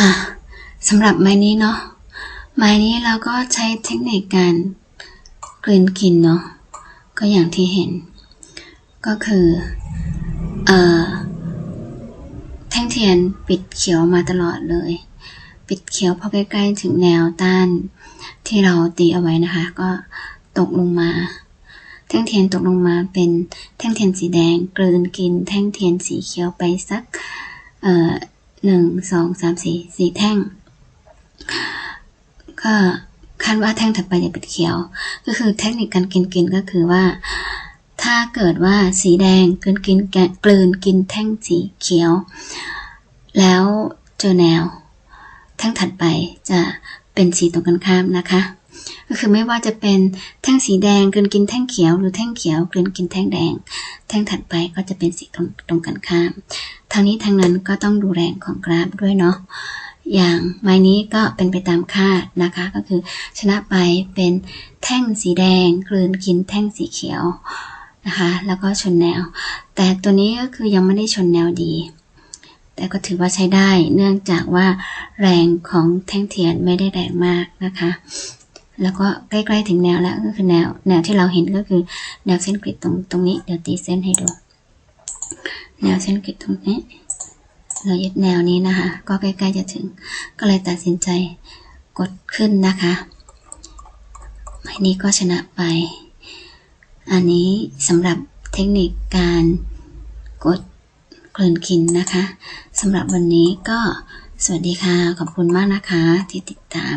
อะสำหรับไม้นี้เนาะไม้นี้เราก็ใช้เทคนิคการกลืนกินเนาะก็อย่างที่เห็น ก็คือเอ่อแท่งเทียนปิดเขียวมาตลอดเลย ปิดเขียวพอใกล้ๆถึงแนวต้านที่เราตีเอาไว้นะคะ ก็ตกลงมา แท่งเทียนตกลงมาเป็นแท่งเทียนสีแดง กลืนกิน แท่งเทียนสีเขียวไปสักเอ่อ หนึ่งสองสามสี่สี่แท่ง ก็คาดว่าแท่งถัดไปจะเป็นเขียว ก็คือเทคนิคการกินกินก็คือว่า ถ้าเกิดว่าสีแดงกลืนกินแกะกลืนกินแท่งสีเขียว แล้วเจอแนว แท่งถัดไปจะเป็นสีตรงกันข้ามนะคะ ก็คือไม่ว่าจะเป็นแท่งสีแดงกลืนกินแท่งเขียว หรือแท่งเขียวกลืนกินแท่งแดง แท่งถัดไปก็จะเป็นสีตรงตรงกันข้าม ทางนี้ทางนั้นก็ต้องดูแรงของกราฟด้วยเนาะอย่างไม้นี้ก็เป็นไปตามคาดนะคะ ก็คือชนะไปเป็นแท่งสีแดงกลืนกินแท่งสีเขียวนะคะ แล้วก็ชนแนว แต่ตัวนี้ก็คือยังไม่ได้ชนแนวดี แต่ก็ถือว่าใช้ได้เนื่องจากว่าแรงของแท่งเทียนไม่ได้แรงมากนะคะ แล้วก็ใกล้ๆถึงแนวแล้วก็คือแนวแนวที่เราเห็นก็คือแนวเส้นกริดตรงตรงนี้เดี๋ยวตีเส้นให้ดู แนวเส้นกริดตรงนี้ เรายึดแนวนี้นะคะ ก็ใกล้ๆจะถึง ก็เลยตัดสินใจกดขึ้นนะคะไม้นี้ก็ชนะไป อันนี้สำหรับเทคนิคการกดกลืนกินนะคะสำหรับวันนี้ก็สวัสดีค่ะ ขอบคุณมากนะคะที่ติดตาม